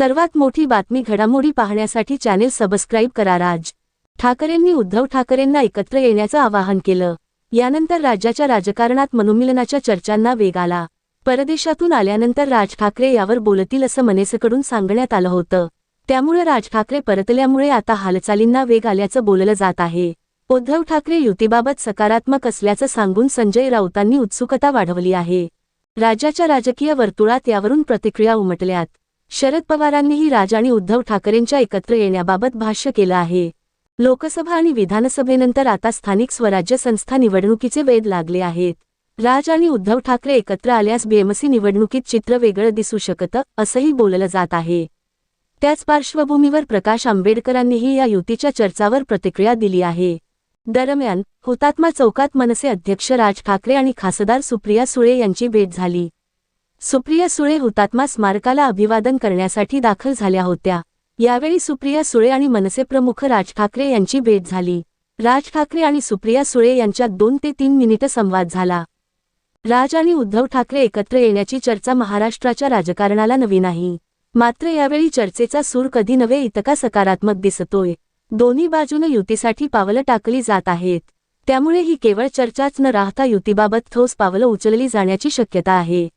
सर्वात मोठी बातमी घडामोडी पाहण्यासाठी चॅनेल सबस्क्राईब करा राज. ठाकरेंनी उद्धव ठाकरेंना एकत्र येण्याचं आवाहन केलं. यानंतर राज्याच्या राजकारणात मनोमिलनाच्या चर्चांना वेग आला. परदेशातून आल्यानंतर राज ठाकरे यावर बोलतील असं मनेसकडून सांगण्यात आलं होतं. त्यामुळे राज ठाकरे परतल्यामुळे आता हालचालींना वेग आल्याचं बोललं जात आहे. उद्धव ठाकरे युतीबाबत सकारात्मक असल्याचं सांगून संजय राऊतांनी उत्सुकता वाढवली आहे. राज्याच्या राजकीय वर्तुळात यावरून प्रतिक्रिया उमटल्यात. शरद पवारांनीही राज आणि उद्धव ठाकरेंच्या एकत्र येण्याबाबत भाष्य केलं आहे. लोकसभा आणि विधानसभेनंतर आता स्थानिक स्वराज्य संस्था निवडणुकीचे वेध लागले आहेत. राज आणि उद्धव ठाकरे एकत्र आल्यास बीएमसी निवडणुकीत चित्र वेगळं दिसू शकतं असंही बोललं जात आहे. त्याच पार्श्वभूमीवर प्रकाश आंबेडकरांनीही या युतीच्या चर्चावर प्रतिक्रिया दिली आहे. दरम्यान हुतात्मा चौकात मनसे अध्यक्ष राज ठाकरे आणि खासदार सुप्रिया सुळे यांची भेट झाली. सुप्रिया सुळे हुतात्मा स्मारकाला अभिवादन करण्यासाठी दाखल झाल्या होत्या. यावेळी सुप्रिया सुळे आणि मनसे प्रमुख राज ठाकरे यांची भेट झाली. राज ठाकरे आणि सुप्रिया सुळे यांच्यात दोन ते तीन मिनिटं संवाद झाला. राज आणि उद्धव ठाकरे एकत्र येण्याची चर्चा महाराष्ट्राच्या राजकारणाला नवी नाही. मात्र यावेळी चर्चेचा सूर कधी नव्हे इतका सकारात्मक दिसतोय. दोन्ही बाजूनं युतीसाठी पावलं टाकली जात आहेत. त्यामुळे ही केवळ चर्चाच न राहता युतीबाबत ठोस पावलं उचलली जाण्याची शक्यता आहे.